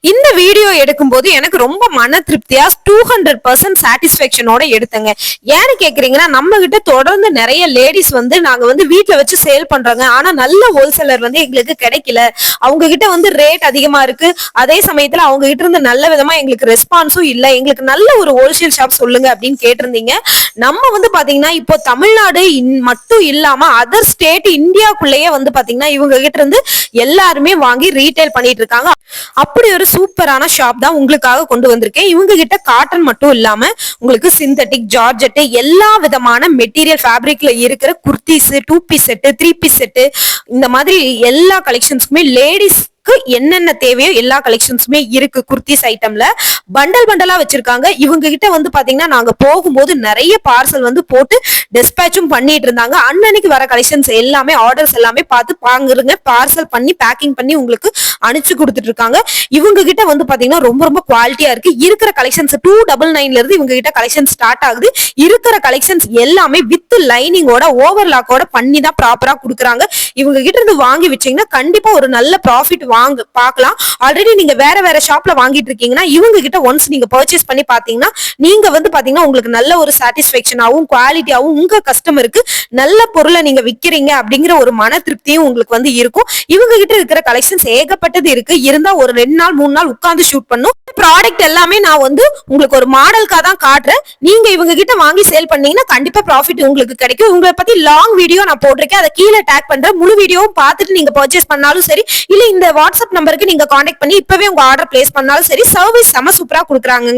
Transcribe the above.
இந்த வீடியோ எடுக்கும்போது எனக்கு ரொம்ப மன திருப்தியா டூ ஹண்ட்ரட் பர்சன்ட் சாட்டிஸ்பேக்ஷனோட எடுத்தேங்க. ஏன்னு கேக்குறீங்கன்னா நம்ம கிட்ட தொடர்ந்து நிறைய லேடிஸ் வந்து நாங்க வந்து வீட்டுல வச்சு சேல் பண்றோங்க. ஆனா நல்ல ஹோல்சேலர் வந்து எங்களுக்கு கிடைக்கல. அவங்க கிட்ட வந்து ரேட் அதிகமா இருக்கு. அதே சமயத்துல அவங்க கிட்ட இருந்து நல்ல விதமா எங்களுக்கு ரெஸ்பான்ஸும் இல்ல. எங்களுக்கு நல்ல ஒரு ஹோல்சேல் ஷாப் சொல்லுங்க அப்படின்னு கேட்டிருந்தீங்க. நம்ம வந்து பாத்தீங்கன்னா இப்போ தமிழ்நாடு இன்- மட்டும் இல்லாம அதர் ஸ்டேட் இந்தியாக்குள்ளேயே வந்து பாத்தீங்கன்னா இவங்க கிட்ட இருந்து எல்லாருமே வாங்கி ரீட்டைல் பண்ணிட்டு இருக்காங்க. அப்படி ஒரு சூப்பரான ஷாப் தான் உங்களுக்காக கொண்டு வந்திருக்கேன். இவங்க கிட்ட காட்டன் மட்டும் இல்லாம உங்களுக்கு சிந்தட்டிக் ஜார்ஜெட் எல்லா விதமான மெட்டீரியல் ஃபேப்ரிக்ல இருக்கிற kurtis two piece set three piece set இந்த மாதிரி எல்லா கலெக்ஷன்ஸ்க்குமே லேடிஸ் லேடிஸ்க்கு என்னென்ன தேவையோ எல்லா கலெக்ஷன்ஸுமே இருக்கு குர்த்திஸ் ஐட்டம்ல. பண்டல் பண்டலா வச்சிருக்காங்க. இவங்க கிட்ட வந்து பாத்தீங்கன்னா நாங்க போகும்போது நிறைய பார்சல் வந்து போட்டு டிஸ்பேச்சும் பண்ணிட்டு இருந்தாங்க. அன்னன்னைக்கு வர கலெக்ஷன்ஸ் எல்லாமே ஆர்டர்ஸ் எல்லாமே பார்த்து வாங்குறங்க பார்சல் பண்ணி பேக்கிங் பண்ணி உங்களுக்கு அனுப்பிச்சு கொடுத்துட்டு இருக்காங்க. இவங்க கிட்ட வந்து பாத்தீங்கன்னா ரொம்ப ரொம்ப குவாலிட்டியா இருக்கு. இருக்கிற கலெக்ஷன்ஸ் டூ டபுள் நைன்ல இருந்து இவங்க கிட்ட கலெக்ஷன் ஸ்டார்ட் ஆகுது. இருக்கிற கலெக்ஷன்ஸ் எல்லாமே வித் லைனிங்கோட ஓவர்லாக்கோட பண்ணி தான் ப்ராப்பரா கொடுக்குறாங்க. இவங்க கிட்ட இருந்து வாங்கி வச்சீங்கன்னா கண்டிப்பா ஒரு நல்ல ப்ராஃபிட் வாங்க பார்க்கலாம். ஆல்ரெடி நீங்க வேற வேற ஷாப்ல வாங்கிட்டு இருக்கீங்கன்னா இவங்க கிட்ட ஒன்ஸ் நீங்க பர்ச்சேஸ் பண்ணி பாத்தீங்கன்னா நீங்க வந்து பாத்தீங்கன்னா உங்களுக்கு நல்ல ஒரு சாட்டிஸ்பேக்ஷனாகவும் குவாலிட்டியாகவும் உங்க கஸ்டமருக்கு நல்ல பொருளை நீங்க விக்கிறீங்க அப்படிங்கிற ஒரு மன திருப்தியும் உங்களுக்கு வந்து இருக்கும். இவங்க கிட்ட இருக்கிற கலெக்ஷன்ஸ் ஏகப்பட்டது இருக்கு. இருந்தா ஒரு ரெண்டு நாள் மூணு நாள் உட்காந்து ஷூட் பண்ணும். ப்ராடக்ட் எல்லாமே நான் வந்து உங்களுக்கு ஒரு மாடலுக்காக தான் காட்டுறேன். நீங்க இவங்க கிட்ட வாங்கி சேல் பண்ணீங்கன்னா கண்டிப்பா ப்ராஃபிட் உங்களுக்கு கிடைக்கும். உங்களை பத்தி லாங் வீடியோ நான் போட்டிருக்கேன். அதை கீழே டேக் பண்றேன் முழு வீடியோவும் பார்த்துட்டு நீங்க பர்ச்சேஸ் பண்ணாலும் சரி இல்ல இந்த வாட்ஸ்அப் நம்பருக்கு நீங்க காண்டாக்ட் பண்ணி இப்பவே உங்க ஆர்டர் பிளேஸ் பண்ணாலும் சரி சர்வீஸ் செம சூப்பரா கொடுக்குறாங்க